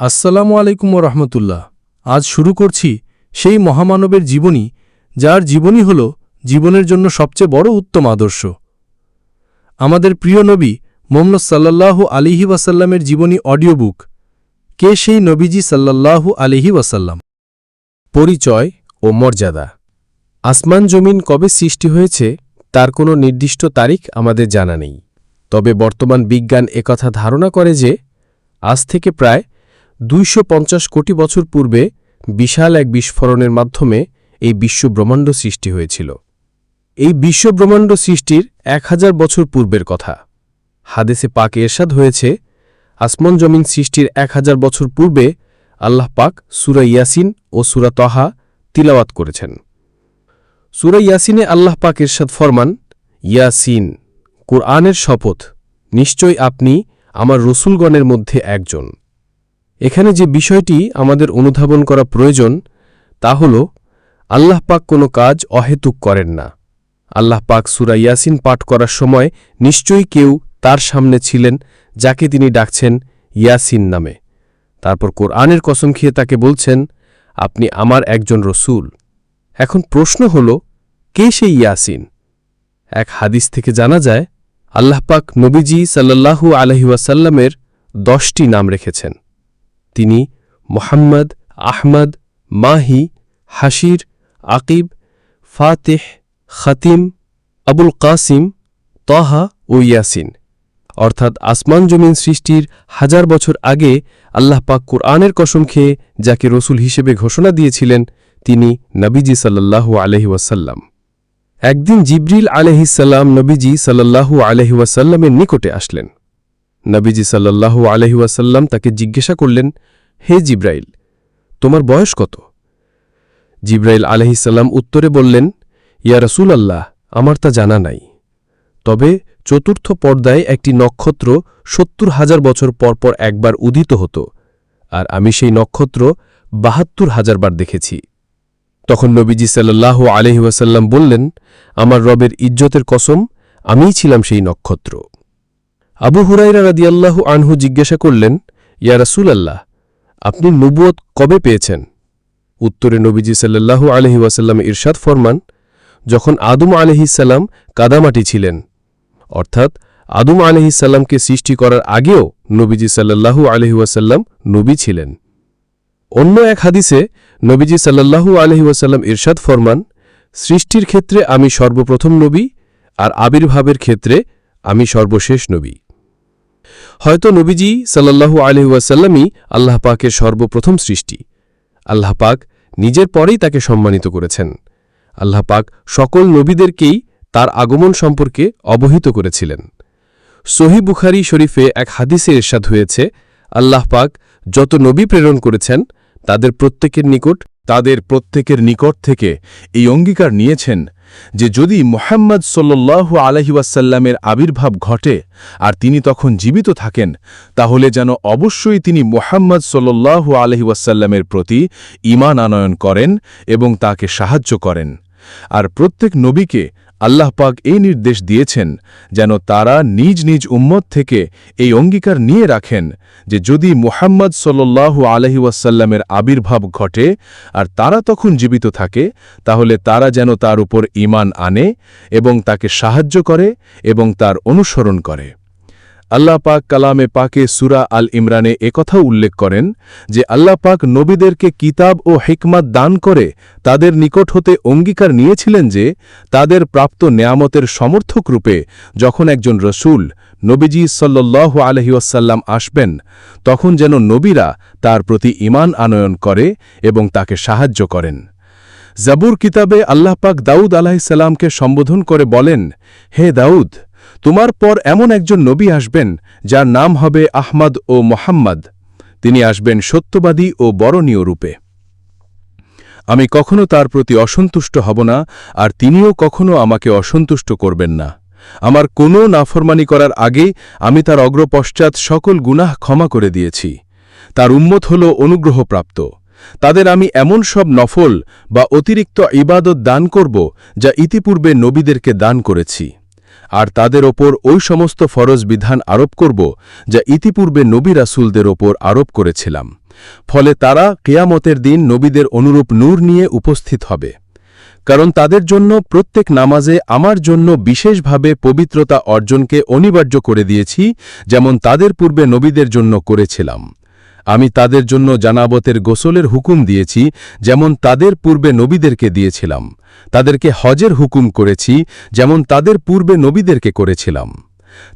আসসালামু আলাইকুম রহমতুল্লাহ। আজ শুরু করছি সেই মহামানবের জীবনী, যার জীবনী হল জীবনের জন্য সবচেয়ে বড় উত্তম আদর্শ। আমাদের প্রিয় নবী মোহাম্মদ সাল্লাল্লাহু আলিহি ওয়াসাল্লামের জীবনী অডিও বুক কে সেই নবীজি সাল্লাল্লাহু আলিহি ওয়াসাল্লাম? পরিচয় ও মর্যাদা। আসমান জমিন কবে সৃষ্টি হয়েছে, তার কোনো নির্দিষ্ট তারিখ আমাদের জানা নেই। তবে বর্তমান বিজ্ঞান একথা ধারণা করে যে, আজ থেকে প্রায় দুইশো পঞ্চাশ কোটি বছর পূর্বে বিশাল এক বিস্ফোরণের মাধ্যমে এই বিশ্বব্রহ্মাণ্ড সৃষ্টি হয়েছিল। এই বিশ্বব্রহ্মাণ্ড সৃষ্টির এক হাজার বছর পূর্বের কথা। হাদেসে পাক এরশাদ হয়েছে, আসমান জমিন সৃষ্টির এক হাজার বছর পূর্বে আল্লাহ পাক সুরা ইয়াসিন ও সুরা তহা তিলাওয়াত করেছেন। সুরা ইয়াসিনে আল্লাহ পাক এরশাদ ফরমান, ইয়াসিন, কোরআনের শপথ নিশ্চয় আপনি আমার রসুলগণের মধ্যে একজন। এখানে যে বিষয়টি আমাদের অনুধাবন করা প্রয়োজন, তা হল, আল্লাহ পাক কোনো কাজ অহেতুক করেন না। আল্লাহ পাক সুরা ইয়াসিন পাঠ করার সময় নিশ্চয়ই কেউ তার সামনে ছিলেন যাকে তিনি ডাকছেন ইয়াসিন নামে। তারপর কোরআনের কসম খেয়ে তাকে বলছেন, আপনি আমার একজন রসুল। এখন প্রশ্ন হল, কে সেই ইয়াসিন? এক হাদিস থেকে জানা যায়, আল্লাহ পাক নবীজি সাল্লাল্লাহু আলহিউসাল্লামের দশটি নাম রেখেছেন। তিনি মোহাম্মদ, আহমদ, মাহি হাসির আকিব, ফাতেহ, খাতিম, আবুল কাসিম, তহা ও ইয়াসিন। অর্থাৎ আসমান জমিন সৃষ্টির হাজার বছর আগে আল্লাহ পাক কোরআনের কসম খেয়ে যাকে রসুল হিসেবে ঘোষণা দিয়েছিলেন, তিনি নবীজি সাল্লাল্লাহু আলহি ওয়াসাল্লাম। একদিন জিব্রিল আলহিসাল্লাম নবীজি সাল্লাল্লাহু আলহি ওয়াসাল্লামের নিকটে আসলেন। নবীজি সাল্লাল্লাহু আলহি ওয়াসাল্লাম তাকে জিজ্ঞাসা করলেন, হে জিব্রাইল, তোমার বয়স কত? জিব্রাইল আলহিসাল্লাম উত্তরে বললেন, ইয়া রসুল আল্লাহ আমার তা জানা নাই। তবে চতুর্থ পর্দায় একটি নক্ষত্র সত্তর হাজার বছর পরপর একবার উদিত হতো, আর আমি সেই নক্ষত্র বাহাত্তর হাজারবার দেখেছি। তখন নবীজি সাল্লাহ আলহি ওয়াসাল্লাম বললেন, আমার রবের ইজ্জতের কসম, আমিই ছিলাম সেই নক্ষত্র। আবু হুরাইরা রাদিয়াল্লাহু আনহু জিজ্ঞাসা করলেন, ইয়া রাসূল আল্লাহ আপনি নবুয়ত কবে পেয়েছেন? উত্তরে নবীজি সাল্লাল্লাহু আলহি ওয়াসাল্লাম ইরশাদ ফরমান, যখন আদম আলহিসাল্লাম কাদামাটি ছিলেন। অর্থাৎ, আদম আলহিসাল্লামকে সৃষ্টি করার আগেও নবীজি সাল্লাল্লাহু আলহিউসাল্লাম নবী ছিলেন। অন্য এক হাদিসে নবীজি সাল্লাল্লাহু আলহিউসাল্লাম ইরশাদ ফরমান, সৃষ্টির ক্ষেত্রে আমি সর্বপ্রথম নবী, আর আবির্ভাবের ক্ষেত্রে আমি সর্বশেষ নবী। হয়তো নবীজি সাল্লাল্লাহু আলহিউসাল্লামই আল্লাহ পাকের সর্বপ্রথম সৃষ্টি। আল্লাহ পাক নিজের পরেই তাকে সম্মানিত করেছেন। আল্লাহ পাক সকল নবীদেরকেই তার আগমন সম্পর্কে অবহিত করেছিলেন। সহি বুখারি শরীফে এক হাদিসে এরশাদ হয়েছে, আল্লাহ পাক যত নবী প্রেরণ করেছেন, তাদের প্রত্যেকের নিকট তাদের প্রত্যেকের নিকট থেকে এই অঙ্গীকার নিয়েছেন যে যদি মোহাম্মদ সোল্লাহ আলহিউসাল্লামের আবির্ভাব ঘটে আর তিনি তখন জীবিত থাকেন, তাহলে যেন অবশ্যই তিনি মোহাম্মদ সোল্লাহ আলহিউসাল্লামের প্রতি ইমান আনয়ন করেন এবং তাকে সাহায্য করেন। আর প্রত্যেক নবীকে আল্লাহ পাক এই নির্দেশ দিয়েছেন যেন তারা নিজ নিজ উম্মত থেকে এই অঙ্গীকার নিয়ে রাখেন যে যদি মুহাম্মদ সোল্লাহু আলহিউসাল্লামের আবির্ভাব ঘটে আর তারা তখন জীবিত থাকে, তাহলে তারা যেন তার উপর ইমান আনে এবং তাকে সাহায্য করে এবং তার অনুসরণ করে। আল্লাহ পাক কালামে পাকে সুরা আল ইমরানে একথা উল্লেখ করেন যে আল্লাহ পাক নবীদেরকে কিতাব ও হিকমাত দান করে তাদের নিকট হতে অঙ্গীকার নিয়েছিলেন যে তাদের প্রাপ্ত নেয়ামতের সমর্থক রূপে যখন একজন রসুল নবীজি সাল্লাহ আলহিউসাল্লাম আসবেন, তখন যেন নবীরা তার প্রতি ইমান আনয়ন করে এবং তাকে সাহায্য করেন। জাবুর কিতাবে আল্লাহ পাক দাউদ আলাহিসাল্লামকে সম্বোধন করে বলেন, হে দাউদ তোমার পর এমন একজন নবী আসবেন, যার নাম হবে আহমদ ও মোহাম্মদ। তিনি আসবেন সত্যবাদী ও বরণীয় রূপে। আমি কখনো তার প্রতি অসন্তুষ্ট হব না, আর তিনিও কখনো আমাকে অসন্তুষ্ট করবেন না। আমার কোনো নাফরমানি করার আগে আমি তার অগ্রপশ্চাৎ সকল গুনাহ ক্ষমা করে দিয়েছি। তার উম্মত হল অনুগ্রহপ্রাপ্ত। তাদের আমি এমন সব নফল বা অতিরিক্ত ইবাদত দান করব, যা ইতিপূর্বে নবীদেরকে দান করেছি। আর তাদের ওপর ওই সমস্ত ফরজ বিধান আরোপ করব, যা ইতিপূর্বে নবী রাসুলদের ওপর আরোপ করেছিলাম। ফলে তারা কেয়ামতের দিন নবীদের অনুরূপ নূর নিয়ে উপস্থিত হবে। কারণ তাদের জন্য প্রত্যেক নামাজে আমার জন্য বিশেষভাবে পবিত্রতা অর্জনকে অনিবার্য করে দিয়েছি, যেমন তাদের পূর্বে নবীদের জন্য করেছিলাম। আমি তাদের জন্য জানাবতের গোসলের হুকুম দিয়েছি, যেমন তাদের পূর্বে নবীদেরকে দিয়েছিলাম। তাদেরকে হজের হুকুম করেছি, যেমন তাদের পূর্বে নবীদেরকে করেছিলাম।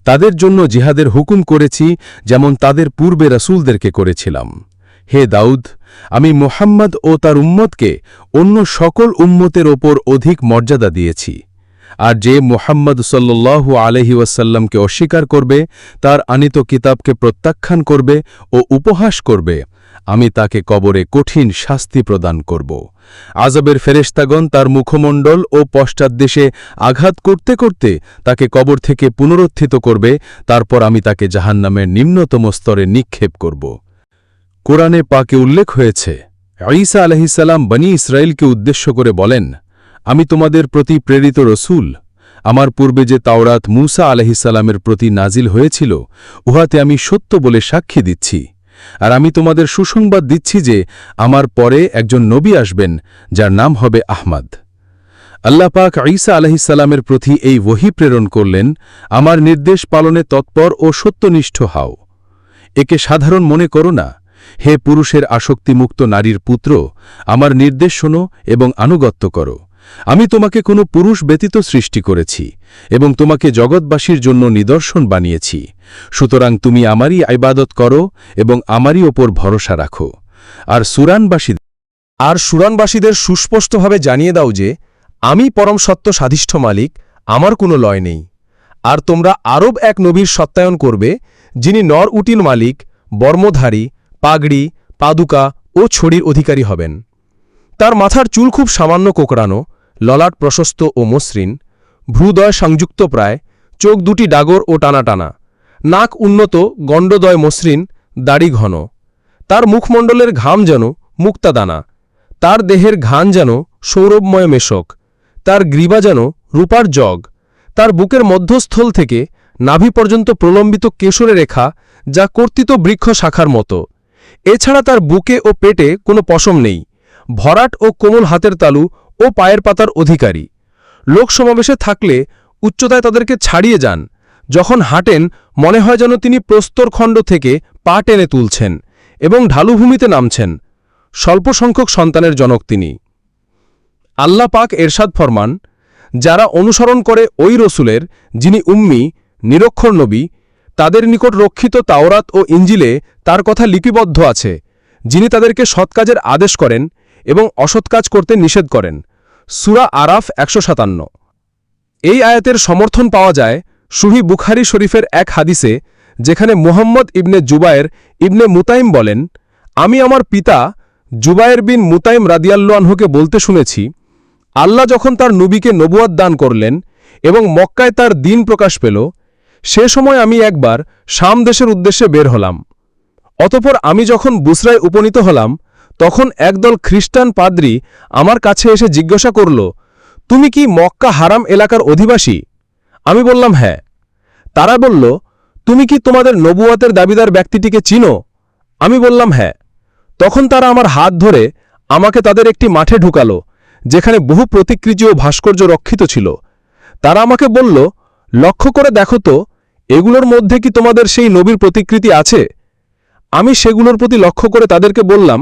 তাদের জন্য জিহাদের হুকুম করেছি, যেমন তাদের পূর্বে রসুলদেরকে করেছিলাম। হে দাউদ, আমি মোহাম্মদ ও তার উম্মতকে অন্য সকল উম্মতের ওপর অধিক মর্যাদা দিয়েছি। আর যে মোহাম্মদ সাল্লু আলহি ওয়াসাল্লামকে অস্বীকার করবে, তার আনিত কিতাবকে প্রত্যাখ্যান করবে ও উপহাস করবে। আমি তাকে কবরে কঠিন শাস্তি প্রদান করব। আজবের ফেরেশতাগণ তার মুখমণ্ডল ও পশ্চাৎদেশে আঘাত করতে করতে তাকে কবর থেকে পুনরুত্থিত করবে, তারপর আমি তাকে জাহান্নামের নিম্নতম স্তরে নিক্ষেপ করব। কোরআনে পাকে উল্লেখ হয়েছে, ঈসা আলহিসাল্লাম বনি ইসরায়েলকে উদ্দেশ্য করে বলেন আমি তোমাদের প্রতি প্রেরিত রসুল। আমার পূর্বে যে তাওরাত মূসা আলহিসাল্লামের প্রতি নাজিল হয়েছিল, উহাতে আমি সত্য বলে সাক্ষী দিচ্ছি। আর আমি তোমাদের সুসংবাদ দিচ্ছি যে, আমার পরে একজন নবী আসবেন, যার নাম হবে আহমদ। আল্লাপাক ঈসা আলহিসাল্লামের প্রতি এই ওহি প্রেরণ করলেন, আমার নির্দেশ পালনে তৎপর ও সত্যনিষ্ঠ হাও। একে সাধারণ মনে করো না। হে পুরুষের আসক্তিমুক্ত নারীর পুত্র, আমার নির্দেশ শোনো এবং আনুগত্য করো। আমি তোমাকে কোনো পুরুষ ব্যতীত সৃষ্টি করেছি এবং তোমাকে জগৎবাসীর জন্য নিদর্শন বানিয়েছি। সুতরাং তুমি আমারই আইবাদত করো এবং আমারই ওপর ভরসা রাখো। আর সুরানবাসী আর সুরানবাসীদের সুস্পষ্টভাবে জানিয়ে দাও যে, আমি পরম সত্য সাধিষ্ঠ মালিক, আমার কোনো লয় নেই। আর তোমরা আরব এক নবীর সত্যায়ন করবে, যিনি নর উটিল মালিক, বর্মধারী, পাগড়ি, পাদুকা ও ছড়ির অধিকারী হবেন। তার মাথার চুল খুব সামান্য কোকড়ানো ললাট প্রশস্ত ও মসৃণ, ভ্রুদয় সংযুক্ত প্রায়, চোখ দুটি ডাগর ও টানা টানা নাক উন্নত, গণ্ডদয় মসৃণ, দাড়ি ঘন। তার মুখমণ্ডলের ঘাম যেন মুক্তাদানা। তার দেহের ঘান যেন সৌরভময় মেশক। তার গ্রীবা যেন রূপার জগ। তার বুকের মধ্যস্থল থেকে নাভি পর্যন্ত প্রলম্বিত কেশরে রেখা যা কর্তিত বৃক্ষ শাখার মতো। এছাড়া তার বুকে ও পেটে কোনো পশম নেই। ভরাট ও কোমল হাতের তালু ও পায়ের পাতার অধিকারী। লোক সমাবেশে থাকলে উচ্চতায় তাদেরকে ছাড়িয়ে যান। যখন হাঁটেন, মনে হয় যেন তিনি প্রস্তরখণ্ড থেকে পা টেনে তুলছেন এবং ঢালুভূমিতে নামছেন। স্বল্প সংখ্যক সন্তানের জনক তিনি। আল্লাহ পাক এরশাদ ফরমান, যারা অনুসরণ করে ওই রসুলের, যিনি উম্মি, নিরক্ষর নবী, তাদের নিকট রক্ষিত তাওরাত ও ইঞ্জিলে তার কথা লিপিবদ্ধ আছে, যিনি তাদেরকে সৎকাজের আদেশ করেন এবং অসৎ কাজ করতে নিষেধ করেন। সুরা আরাফ একশো সাতান্ন। এই আয়াতের সমর্থন পাওয়া যায় সুহি বুখারি শরীফের এক হাদিসে, যেখানে মুহাম্মদ ইবনে জুবায়ের ইবনে মুতাইম বলেন, আমি আমার পিতা জুবায়ের বিন মুতাইম রাদিয়াল্লাহকে বলতে শুনেছি, আল্লাহ যখন তার নবীকে নবুয়াদ দান করলেন এবং মক্কায় তার দিন প্রকাশ পেল, সে সময় আমি একবার শাম দেশের উদ্দেশ্যে বের হলাম। অতপর আমি যখন বুসরায় উপনীত হলাম তখন একদল খ্রিস্টান পাদ্রী আমার কাছে এসে জিজ্ঞাসা করল, তুমি কি মক্কা হারাম এলাকার অধিবাসী? আমি বললাম হ্যাঁ। তারা বলল, তুমি কি তোমাদের নবুয়াতের দাবিদার ব্যক্তিটিকে চিনো? আমি বললাম হ্যাঁ। তখন তারা আমার হাত ধরে আমাকে তাদের একটি মাঠে ঢুকালো, যেখানে বহু প্রতিকৃতি ও ভাস্কর্য রক্ষিত ছিল। তারা আমাকে বলল, লক্ষ্য করে দেখো তো, এগুলোর মধ্যে কি তোমাদের সেই নবীর প্রতিকৃতি আছে? আমি সেগুলোর প্রতি লক্ষ্য করে তাদেরকে বললাম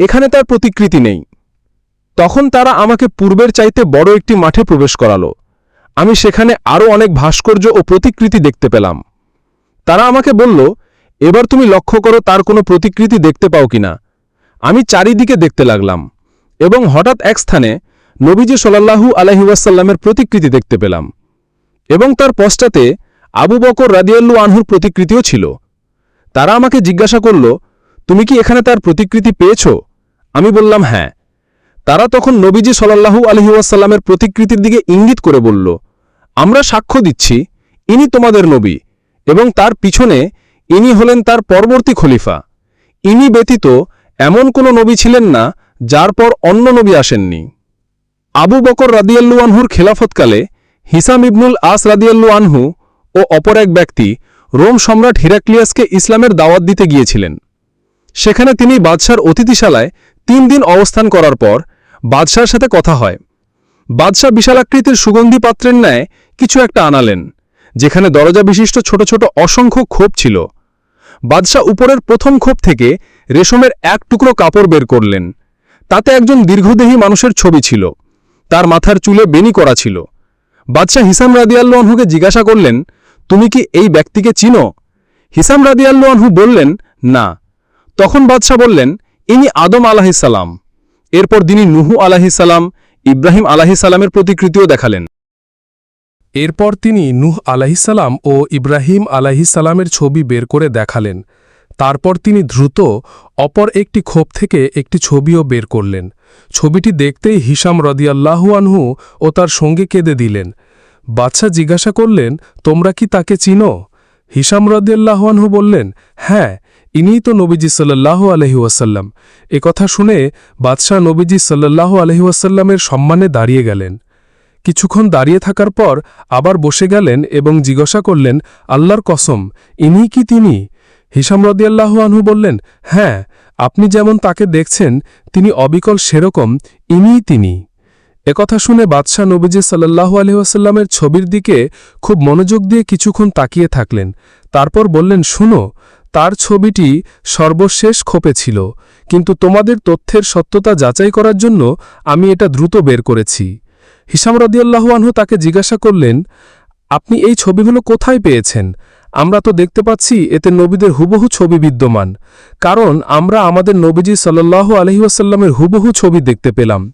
এখানে তার প্রতিকৃতি নেই। তখন তারা আমাকে পূর্বের চাইতে বড় একটি মাঠে প্রবেশ করালো। আমি সেখানে আরও অনেক ভাস্কর্য ও প্রতিকৃতি দেখতে পেলাম। তারা আমাকে বলল, এবার তুমি লক্ষ্য করো তার কোনো প্রতিকৃতি দেখতে পাও কিনা। আমি চারিদিকে দেখতে লাগলাম এবং হঠাৎ এক স্থানে নবীজি সোলাল্লাহু আলহিউসাল্লামের প্রতিকৃতি দেখতে পেলাম এবং তার পশ্চাতে আবু বকর রাদিয়াল্লু আনহুর প্রতিকৃতিও ছিল। তারা আমাকে জিজ্ঞাসা করল, তুমি কি এখানে তার প্রতিকৃতি পেয়েছ? আমি বললাম হ্যাঁ। তারা তখন নবীজি সোলাল্লাহু আলহিউসাল্লামের প্রতিকৃতির দিকে ইঙ্গিত করে বলল, আমরা সাক্ষ্য দিচ্ছি, ইনি তোমাদের নবী এবং তার পিছনে ইনি হলেন তার পরবর্তী খলিফা। ইনি ব্যতীত এমন কোনো নবী ছিলেন না যার পর অন্য নবী আসেননি। আবু বকর রাদিয়াল্লু আনহুর খেলাফতকালে হিসাম ইবনুল আস রাদিয়াল্লু আনহু ও অপর এক ব্যক্তি রোম সম্রাট হিরাক্লিয়াসকে ইসলামের দাওয়াত দিতে গিয়েছিলেন। সেখানে তিনি বাদশার অতিথিশালায় তিন দিন অবস্থান করার পর বাদশার সাথে কথা হয়। বাদশাহ বিশালাকৃতির সুগন্ধি পাত্রের ন্যায় কিছু একটা আনালেন, যেখানে দরজা বিশিষ্ট ছোট ছোট অসংখ্য খোপ ছিল। বাদশাহ উপরের প্রথম খোপ থেকে রেশমের এক টুকরো কাপড় বের করলেন। তাতে একজন দীর্ঘদেহী মানুষের ছবি ছিল, তার মাথার চুলে বেনি করা ছিল। বাদশাহ হিসাম রাদিয়াল্লাহকে জিজ্ঞাসা করলেন, তুমি কি এই ব্যক্তিকে চিনো? হিসাম রাদিয়াল্লাহু বললেন, না। তখন বাদশাহ বললেন ইনি আদম আলাহিসাল্লাম এরপর তিনি নুহু আলাহিসাল্লাম ইব্রাহিম আলাহিসাল্লামের প্রতিকৃতিও দেখালেন। এরপর তিনি নূহ আলাহিসাল্লাম ও ইব্রাহিম আলাহিসাল্লামের ছবি বের করে দেখালেন। তারপর তিনি দ্রুত অপর একটি ক্ষোভ থেকে একটি ছবিও বের করলেন। ছবিটি দেখতেই হিসাম রদিয়াল্লাহু আনহু ও তার সঙ্গে কেঁদে দিলেন। বাচ্চা জিজ্ঞাসা করলেন, তোমরা কি তাকে চিনো? হিসাম রদিয়াল্লাহু আনহু বললেন হ্যাঁ ইনিই তো নবীজি সাল্লাল্লাহু আলহি ওয়াসাল্লাম। কথা শুনে বাদশাহ নবীজি সাল্লাল্লাহু আলহি ওয়াসাল্লামের সম্মানে দাঁড়িয়ে গেলেন। কিছুক্ষণ দাঁড়িয়ে থাকার পর আবার বসে গেলেন এবং জিজ্ঞাসা করলেন, আল্লাহর কসম ইনি কি তিনি? হিসাম রদিয়াল্লাহু আনহু বললেন হ্যাঁ আপনি যেমন তাকে দেখছেন, তিনি অবিকল সেরকম, ইনিই তিনি। একথা শুনে বাদশাহ নবীজি সাল্লাহু আলহিহাস্লামের ছবির দিকে খুব মনোযোগ দিয়ে কিছুক্ষণ তাকিয়ে থাকলেন। তারপর বললেন, শুনো তার ছবিটি সর্বশেষ খোপে ছিল। কিন্তু তোমাদের তথ্যের সত্যতা যাচাই করার জন্য আমি এটা দ্রুত বের করেছি। হিসাম রদিয়াল্লাহু আনহু তাকে জিজ্ঞাসা করলেন, আপনি এই ছবিগুলো কোথায় পেয়েছেন? আমরা তো দেখতে পাচ্ছি এতে নবীদের হুবহু ছবি বিদ্যমান। কারণ আমরা আমাদের নবীজি সাল্লাল্লাহু আলহিউসাল্লামের হুবহু ছবি দেখতে পেলাম।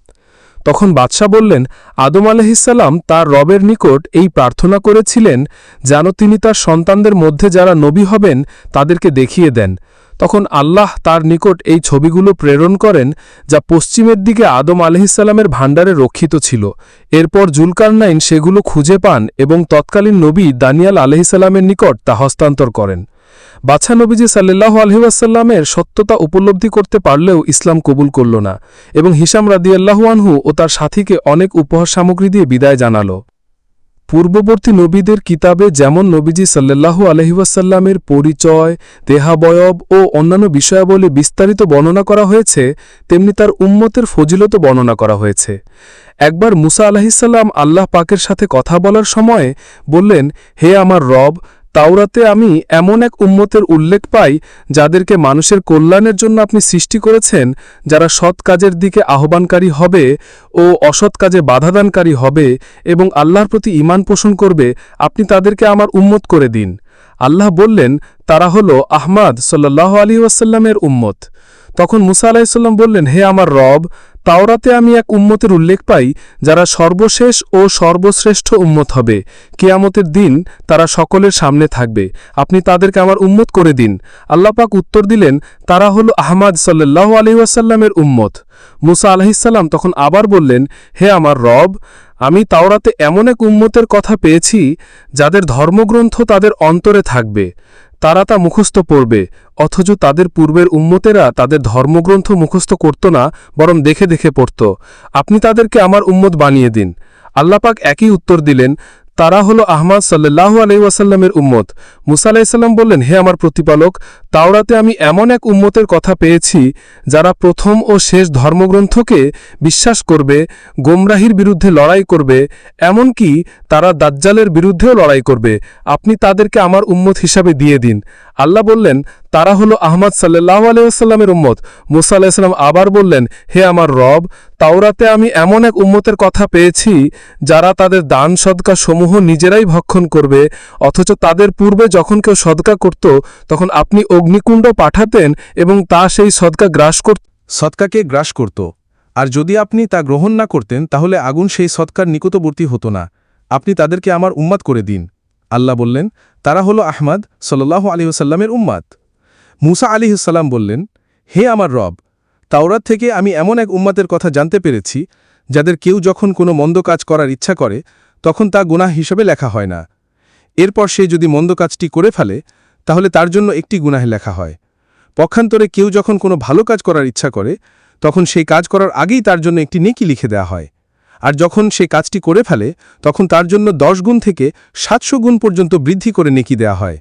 তখন বাদশাহ বললেন, আদম আলহিসাল্লাম তার রবের নিকট এই প্রার্থনা করেছিলেন যেন তিনি তার সন্তানদের মধ্যে যারা নবী হবেন তাদেরকে দেখিয়ে দেন। তখন আল্লাহ তার নিকট এই ছবিগুলো প্রেরণ করেন, যা পশ্চিমের দিকে আদম আলহিসাল্লামের ভাণ্ডারে রক্ষিত ছিল। এরপর জুলকারনাইন সেগুলো খুঁজে পান এবং তৎকালীন নবী দানিয়াল আলহিসাল্লামের নিকট তা হস্তান্তর করেন। বাছা নবীজি সাল্লাহ আলহিউসাল্লামের সত্যতা উপলব্ধি করতে পারলেও ইসলাম কবুল করল না এবং হিসাম রাদিয়াল্লাহু আনহু ও তার সাথীকে অনেক উপহার সামগ্রী দিয়ে বিদায় জানাল। পূর্ববর্তী নবীদের কিতাবে যেমন নবীজি সাল্লাল্লাহু আলহিউসাল্লামের পরিচয়, দেহাবয়ব ও অন্যান্য বিষয়াবলী বিস্তারিত বর্ণনা করা হয়েছে, তেমনি তার উম্মতের ফজিলত বর্ণনা করা হয়েছে। একবার মুসা আলাহিসাল্লাম আল্লাহ পাকের সাথে কথা বলার সময় বললেন, হে আমার রব তাওরাতে আমি এমন এক উম্মতের উল্লেখ পাই যাদেরকে মানুষের কল্যাণের জন্য আপনি সৃষ্টি করেছেন, যারা সৎ কাজের দিকে আহ্বানকারী হবে ও অসৎ কাজে বাধাদানকারী হবে এবং আল্লাহর প্রতি ইমান পোষণ করবে, আপনি তাদেরকে আমার উম্মত করে দিন। আল্লাহ বললেন, তারা হল আহমাদ সাল্লাহ আলী ওয়াসাল্লামের উম্মত। তখন মুসা আলাহিসাল্লাম বললেন, হে আমার রব তাওরাতে আমি এক উম্মতের উল্লেখ পাই, যারা সর্বশেষ ও সর্বশ্রেষ্ঠ উম্মত হবে। কেয়ামতের দিন তারা সকলের সামনে থাকবে। আপনি তাদেরকে আমার উম্মত করে দিন। আল্লাপাক উত্তর দিলেন, তারা হল আহমাদ সাল্লাহ আলহিউসাল্লামের উম্মত। মুসা আলাহিসাল্লাম তখন আবার বললেন, হে আমার রব আমি তাওরাতে এমন এক উম্মতের কথা পেয়েছি, যাদের ধর্মগ্রন্থ তাদের অন্তরে থাকবে। তারা তা মুখস্থ পড়বে অথচ তাদের পূর্বের উম্মতেরা তাদের ধর্মগ্রন্থ মুখস্থ করত না, বরং দেখে দেখে পড়ত। আপনি তাদেরকে আমার উম্মত বানিয়ে দিন। আল্লাপাক একই উত্তর দিলেন তারা হল আহমাদ সাল্লাহু আলহিউসাল্লামের উম্মত। মুসা আলাহিসাল্লাম বললেন, হে আমার প্রতিপালক, তাওরাতে আমি এমন এক উম্মতের কথা পেয়েছি, যারা প্রথম ও শেষ ধর্মগ্রন্থকে বিশ্বাস করবে, গোমরাহির বিরুদ্ধে লড়াই করবে, এমনকি তারা দাজ্জালের বিরুদ্ধেও লড়াই করবে। আপনি তাদেরকে আমার উম্মত হিসাবে দিয়ে দিন। আল্লাহ বললেন তারা হলো আহমদ সাল্লাহ আলাইসাল্লামের উম্মত। মুসা আলাহিসাল্লাম আবার বললেন, হে আমার রব, তাওরাতে আমি এমন এক উম্মতের কথা পেয়েছি, যারা তাদের দান সদকা সমূহ নিজেরাই ভক্ষণ করবে, অথচ তাদের পূর্বে যখন কেউ সদকা করত, তখন আপনি অগ্নিকুণ্ড পাঠাতেন এবং তা সেই সদকা গ্রাস করত সৎকাকে গ্রাস করত। আর যদি আপনি তা গ্রহণ না করতেন, তাহলে আগুন সেই সৎকার নিকটবর্তী হতো না। আপনি তাদেরকে আমার উম্মাদ করে দিন। আল্লাহ বললেন, তারা হলো আহমদ সাল্লাহ আলিহসাল্লামের উম্মাদ মুসা আলিহসাল্লাম বললেন, হে আমার রব, তাওরাত থেকে আমি এমন এক উম্মাতের কথা জানতে পেরেছি, যাদের কেউ যখন কোনো মন্দ কাজ করার ইচ্ছা করে, তখন তা গুনাহ হিসেবে লেখা হয় না। এরপর সে যদি মন্দ কাজটি করে ফেলে, তাহলে তার জন্য একটি গুনাহে লেখা হয়। পক্ষান্তরে কেউ যখন কোনো ভালো কাজ করার ইচ্ছা করে, তখন সেই কাজ করার আগেই তার জন্য একটি নেকি লিখে দেওয়া হয়। আর যখন সে কাজটি করে ফেলে, তখন তার জন্য দশ গুণ থেকে সাতশো গুণ পর্যন্ত বৃদ্ধি করে নেকি দেয়া হয়।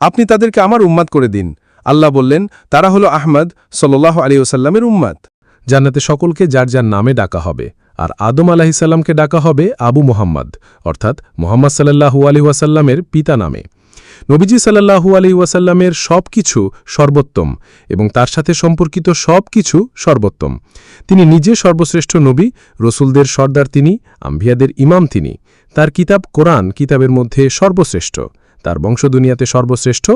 আপনি তাদেরকে আমার উম্মাদ করে দিন। আল্লাহ বললেন, তারা হলো আহমদ সাল্লাহ আলী ওসাল্লামের উম্মাদ জান্নাতে সকলকে যার যার নামে ডাকা হবে, আর আদম আলাহিসাল্লামকে ডাকা হবে আবু মোহাম্মদ, অর্থাৎ মোহাম্মদ সাল্লাহু আলী ওয়াসাল্লামের পিতা নামে। নবীজি সাল্লাহু আলী ওয়াসাল্লামের সব কিছু সর্বোত্তম, এবং তার সাথে সম্পর্কিত সব কিছু সর্বোত্তম। তিনি নিজে সর্বশ্রেষ্ঠ নবী, রসুলদের সর্দার তিনি আম্ভিয়াদের ইমাম তিনি। তার কিতাব কোরআন কিতাবের মধ্যে সর্বশ্রেষ্ঠ। তার বংশ দুনিয়াতে সর্বশ্রেষ্ঠ।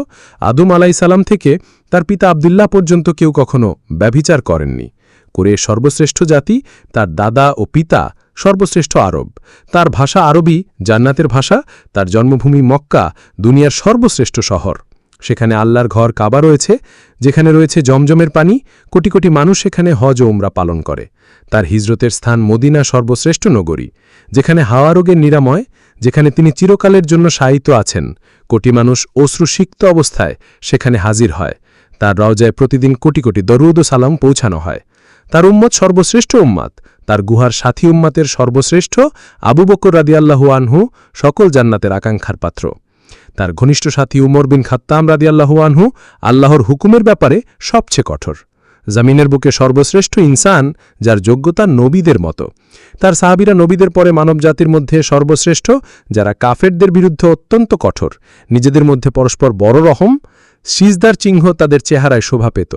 আদম সালাম থেকে তার পিতা আবদুল্লাহ পর্যন্ত কেউ কখনো ব্যভিচার করেননি। করে সর্বশ্রেষ্ঠ জাতি, তার দাদা ও পিতা সর্বশ্রেষ্ঠ আরব। তার ভাষা আরবি, জান্নাতের ভাষা, তার জন্মভূমি মক্কা, দুনিয়ার সর্বশ্রেষ্ঠ শহর। সেখানে আল্লাহর ঘর কাবা রয়েছে, যেখানে রয়েছে জমজমের পানি। কোটি কোটি মানুষ সেখানে হজ ওমরা পালন করে। তার হিজরতের স্থান মদিনা সর্বশ্রেষ্ঠ নগরী, যেখানে হাওয়া রোগের নিরাময় যেখানে তিনি চিরকালের জন্য সাহিত্য আছেন। কোটি মানুষ অশ্রুসিক্ত অবস্থায় সেখানে হাজির হয়। তার রওজায় প্রতিদিন কোটি কোটি দরুদ ও সালাম পৌঁছানো হয়। তার উম্মত সর্বশ্রেষ্ঠ উম্মাত। তার গুহার সাথী উম্মাতের সর্বশ্রেষ্ঠ আবু বকর রাদিয়াল্লাহু আনহু সকল জান্নাতের আকাঙ্ক্ষার পাত্র। তার ঘনিষ্ঠ সাথী উমর বিন খাত্তাম রাদিয়াল্লাহু আনহু আল্লাহর হুকুমের ব্যাপারে সবচেয়ে কঠোর। জামিনের বুকে সর্বশ্রেষ্ঠ ইনসান, যার যোগ্যতা নবীদের মতো। তার সাহাবিরা নবীদের পরে মানবজাতির মধ্যে সর্বশ্রেষ্ঠ, যারা কাফেরদের বিরুদ্ধে অত্যন্ত কঠোর, নিজেদের মধ্যে পরস্পর বড় রহম, সিজদার চিহ্ন তাদের চেহারায় শোভা পেত।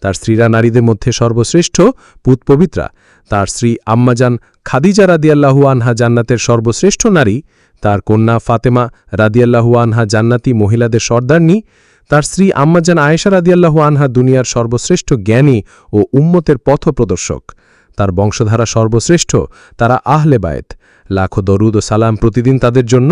তার স্ত্রীরা নারীদের মধ্যে সর্বশ্রেষ্ঠ পুত পবিত্রা। তার স্ত্রী আম্মাজান খাদিজা রাদিয়াল্লাহু আনহা জান্নাতের সর্বশ্রেষ্ঠ নারী। তার কন্যা ফাতেমা রাদিয়াল্লাহু আনহা জান্নাতি মহিলাদের সর্দারনি। তার স্ত্রী আম্মাজান আয়েশা রাদিয়াল্লাহু আনহা দুনিয়ার সর্বশ্রেষ্ঠ জ্ঞানী ও উম্মতের পথপ্রদর্শক। তার বংশধারা সর্বশ্রেষ্ঠ, তারা আহলে বায়েত লাখো দরুদ ও সালাম প্রতিদিন তাদের জন্য,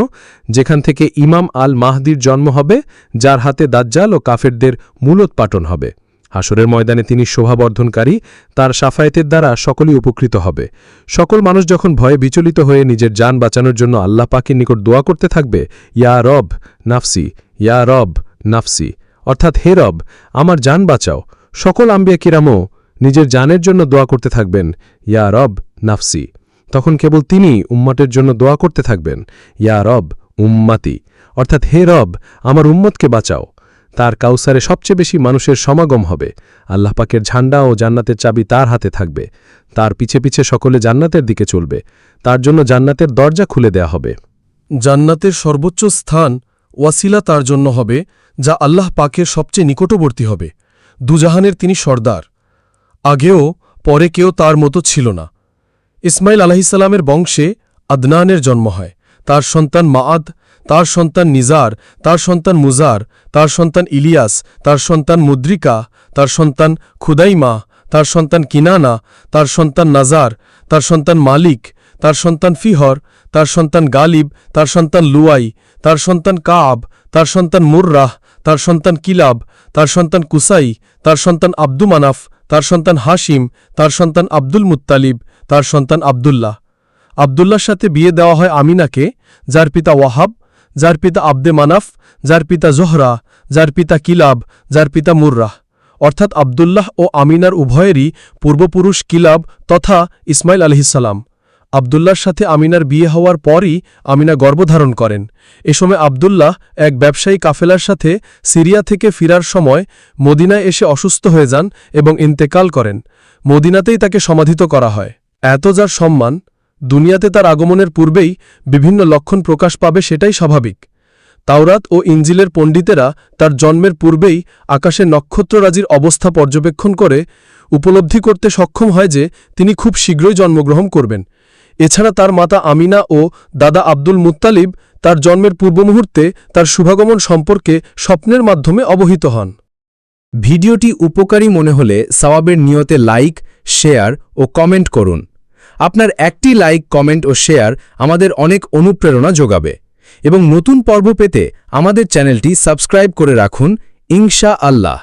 যেখান থেকে ইমাম আল মাহদির জন্ম হবে, যার হাতে দাজ্জাল ও কাফেরদের মূলোৎপাটন হবে। হাসরের ময়দানে তিনি শোভাবর্ধনকারী, তার সাফায়েতের দ্বারা সকলেই উপকৃত হবে। সকল মানুষ যখন ভয়ে বিচলিত হয়ে নিজের যান বাঁচানোর জন্য আল্লাহ পাকের নিকট দোয়া করতে থাকবে, ইয়া রব নাফসি, ইয়া রব নাফসি, অর্থাৎ হে রব, আমার যান বাঁচাও। সকল আম্বিয়া কিরামও নিজের জানের জন্য দোয়া করতে থাকবেন, ইয়া রব, নাফসি। তখন কেবল তিনি উম্মাটের জন্য দোয়া করতে থাকবেন, ইয়া রব, উম্মাতি। অর্থাৎ হে রব, আমার উম্মতকে বাঁচাও। তার কাউসারে সবচেয়ে বেশি মানুষের সমাগম হবে। আল্লাহ পাকের ঝান্ডা ও জান্নাতের চাবি তার হাতে থাকবে। তার পিছে পিছে সকলে জান্নাতের দিকে চলবে। তার জন্য জান্নাতের দরজা খুলে দেয়া হবে। জান্নাতের সর্বোচ্চ স্থান ওয়াসিলা তার জন্য হবে যা আল্লাহ পাকের সবচেয়ে নিকটবর্তী হবে দুজাহানের তিনি সর্দার আগেও পরে কেউ তার মতো ছিল না ইসমাইল আলাহিসাল্লামের বংশে আদনানের জন্ম হয় তার সন্তান মাআদ তার সন্তান নিজার তার সন্তান মুজার তার সন্তান ইলিয়াস তার সন্তান মুদ্রিকা তার সন্তান খুদাইমা তার সন্তান কিনানা তার সন্তান নাজার তার সন্তান মালিক তার সন্তান ফিহর তার সন্তান গালিব তার সন্তান লুয়াই তার সন্তান কাব তার সন্তান মুর্রাহ তার সন্তান কিলাব, তার সন্তান কুসাই, তার সন্তান আব্দু মানাফ, তার সন্তান হাসিম তার সন্তান আব্দুল মুত্তালিব, তার সন্তান আবদুল্লাহ। আবদুল্লার সাথে বিয়ে দেওয়া হয় আমিনাকে, যার পিতা ওয়াহাব, যার পিতা আব্দে মানাফ, যার পিতা জোহরা, যার পিতা কিলাব, যার পিতা মুর্রাহ অর্থাৎ আবদুল্লাহ ও আমিনার উভয়েরই পূর্বপুরুষ কিলাব তথা ইসমাইল আলহিসাল্লাম আবদুল্লার সাথে আমিনার বিয়ে হওয়ার পরই আমিনা গর্ভধারণ করেন। এ সময় আবদুল্লাহ এক ব্যবসায়ী কাফেলার সাথে সিরিয়া থেকে ফিরার সময় মদিনায় এসে অসুস্থ হয়ে যান এবং ইন্তেকাল করেন। মদিনাতেই তাকে সমাধিত করা হয়। এত যার সম্মান, দুনিয়াতে তার আগমনের পূর্বেই বিভিন্ন লক্ষণ প্রকাশ পাবে সেটাই স্বাভাবিক। তাওরাত ও ইঞ্জিলের পণ্ডিতেরা তার জন্মের পূর্বেই আকাশে নক্ষত্ররাজির অবস্থা পর্যবেক্ষণ করে উপলব্ধি করতে সক্ষম হয় যে তিনি খুব শীঘ্রই জন্মগ্রহণ করবেন। এছাড়া তার মাতা আমিনা ও দাদা আব্দুল মুত্তালিব তার জন্মের পূর্ব মুহূর্তে তার শুভাগমন সম্পর্কে স্বপ্নের মাধ্যমে অবহিত হন। ভিডিওটি উপকারী মনে হলে সওয়াবের নিয়তে লাইক, শেয়ার ও কমেন্ট করুন। আপনার একটি লাইক, কমেন্ট ও শেয়ার আমাদের অনেক অনুপ্রেরণা যোগাবে। এবং নতুন পর্ব পেতে আমাদের চ্যানেলটি সাবস্ক্রাইব করে রাখুন। ইনশা আল্লাহ